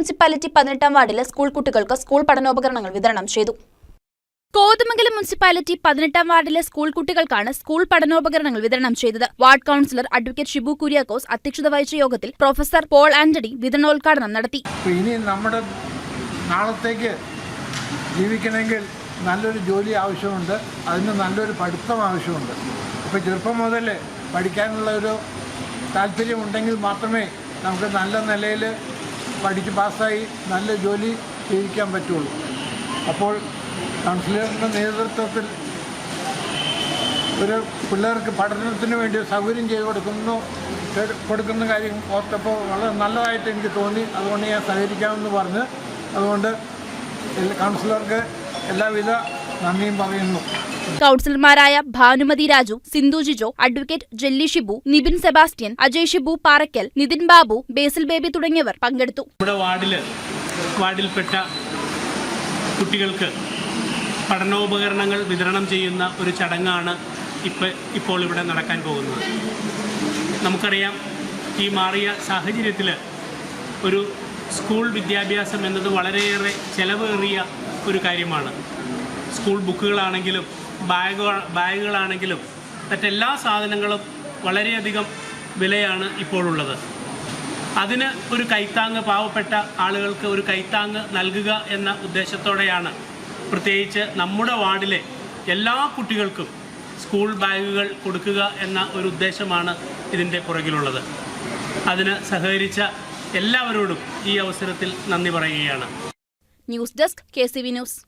Municipality പതിനെട്ടാം വാർഡിലെ school കുട്ടികൾക്ക് സ്കൂൾ പഠനോപകരണങ്ങൾ വിതരണം ചെയ്തു. കോതമംഗലം മുനിസിപ്പാലിറ്റി പതിനെട്ടാം വാർഡിലെ സ്കൂൾ കുട്ടികൾക്കാണ് സ്കൂൾ പഠനോപകരണങ്ങൾ വിതരണം ചെയ്തത്. Ward councillor advocate Shibu Kuriakose അധ്യക്ഷത വഹിച്ച യോഗത്തിൽ പ്രൊഫസർ പോൾ ആന്റണി വിതരണോദ്ഘാടനം നടത്തി. ഇനി നമ്മുടെ നാളത്തേക്ക് ജീവിക്കണമെങ്കിൽ നല്ലൊരു ജോലി ആവശ്യമുണ്ട്. അതിന് നല്ലൊരു പഠിത്തം ആവശ്യമുണ്ട്. ഇപ്പോൾ ചെറുപ്പം മുതൽ പഠിക്കാനുള്ള ഒരു താല്പര്യമുണ്ടെങ്കിൽ മാത്രമേ നമുക്ക് നല്ല നിലയിൽ പഠിച്ച് പാസ്സായി നല്ല ജോലി ചെയ്യിക്കാൻ പറ്റുള്ളൂ. അപ്പോൾ കൗൺസിലറിന്റെ നേതൃത്വത്തിൽ ഒരു പിള്ളേർക്ക് പഠനത്തിന് വേണ്ടി സൗകര്യം ചെയ്ത് കൊടുക്കുന്നു. കൊടുക്കുന്ന കാര്യം ഓർത്തപ്പോൾ വളരെ നല്ലതായിട്ട് എനിക്ക് തോന്നി. അതുകൊണ്ട് ഞാൻ സഹകരിക്കാമെന്ന് പറഞ്ഞ് അതുകൊണ്ട് കൗൺസിലർക്ക് എല്ലാവിധ നന്ദിയും പറയുന്നു. കൌൺസിലർമാരായ ഭാനുമതി രാജു സിന്ധു ജിജോ അഡ്വക്കേറ്റ് ജെല്ലി ഷിബു നിബിൻ സെബാസ്റ്റ്യൻ അജയ് ഷിബു പാറയ്ക്കൽ നിതിൻ ബാബു ബേസിൽ ബേബി തുടങ്ങിയവർ പങ്കെടുത്തു. നമ്മുടെ വാർഡിൽ വാർഡിൽപ്പെട്ട കുട്ടികൾക്ക് പഠനോപകരണങ്ങൾ വിതരണം ചെയ്യുന്ന ഒരു ചടങ്ങാണ് ഇപ്പോൾ ഇപ്പോൾ ഇവിടെ നടക്കാൻ പോകുന്നത്. നമുക്കറിയാം ഈ മാറിയ സാഹചര്യത്തിൽ ഒരു സ്കൂൾ വിദ്യാഭ്യാസം എന്നത് വളരെയേറെ ചെലവേറിയ ഒരു കാര്യമാണ്. സ്കൂൾ ബുക്കുകളാണെങ്കിലും ബാഗ് ബാഗുകളാണെങ്കിലും മറ്റെല്ലാ സാധനങ്ങളും വളരെയധികം വിലയാണ് ഇപ്പോഴുള്ളത്. അതിന് ഒരു കൈത്താങ്ങ് പാവപ്പെട്ട ആളുകൾക്ക് ഒരു കൈത്താങ്ങ് നൽകുക എന്ന ഉദ്ദേശത്തോടെയാണ് പ്രത്യേകിച്ച് നമ്മുടെ വാർഡിലെ എല്ലാ കുട്ടികൾക്കും സ്കൂൾ ബാഗുകൾ കൊടുക്കുക എന്ന ഒരു ഉദ്ദേശമാണ് ഇതിന്റെ പുറകിലുള്ളത്. അതിന് സഹകരിച്ച എല്ലാവരോടും ഈ അവസരത്തിൽ നന്ദി പറയുകയാണ്. News desk K news.